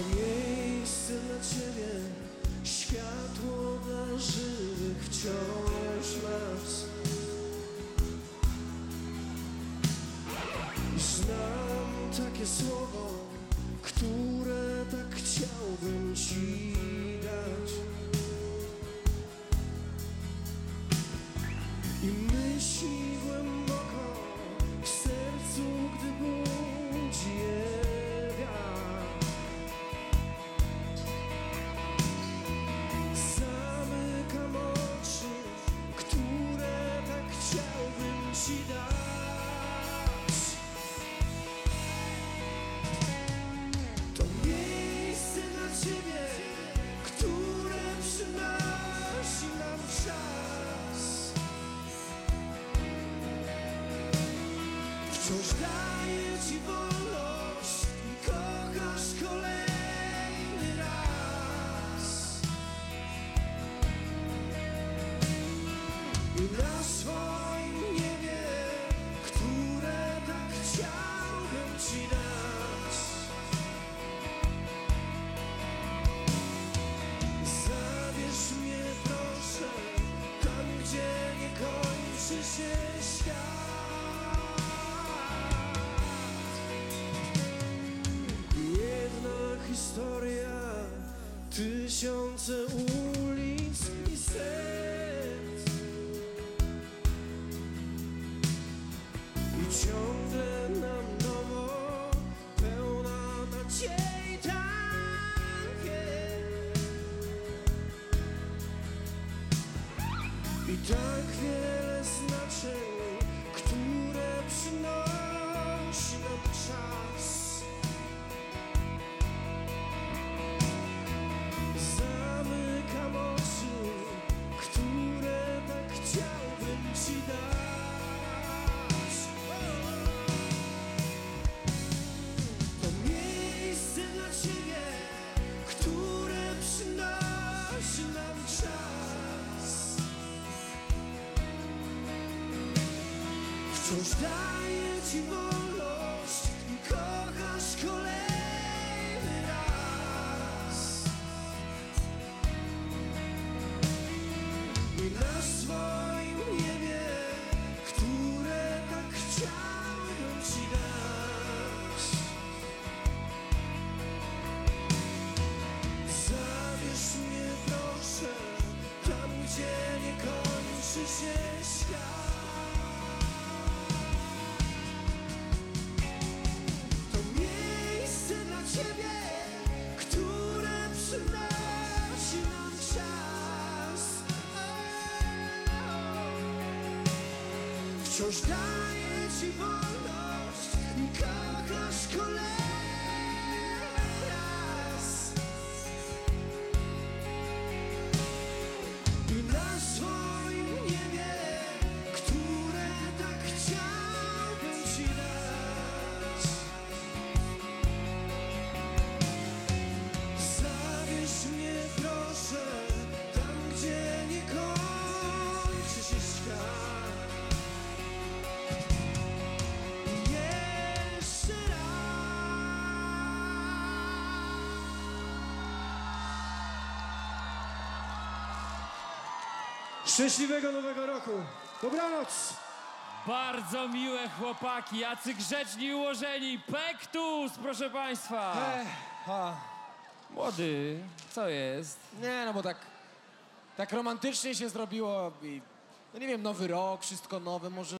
To miejsce dla ciebie, światło dla żywych wciąż nas. Znam takie słowo, które tak chciałbym ci dać. I myśli Wciąż daję ci wolność i kochasz kolejny raz. I na swoim tysiące ulic i serc. I ciągle nam nowo, pełna nadziei jest. I tak wiele znaczeń, które przynosi Wciąż daję ci wolność i kochasz kolejny raz. I na swoim niebie, które tak chciałbym ci dać. Zabierz mnie proszę tam, gdzie nie kończy się Wciąż daję ci wolność i kochasz kolejny Szczęśliwego nowego roku. Dobranoc. Bardzo miłe chłopaki, jacy grzeczni i ułożeni. Pektus, proszę państwa. Ech, Młody, co jest? nie, no bo tak, tak romantycznie się zrobiło i, no nie wiem, nowy rok, wszystko nowe, może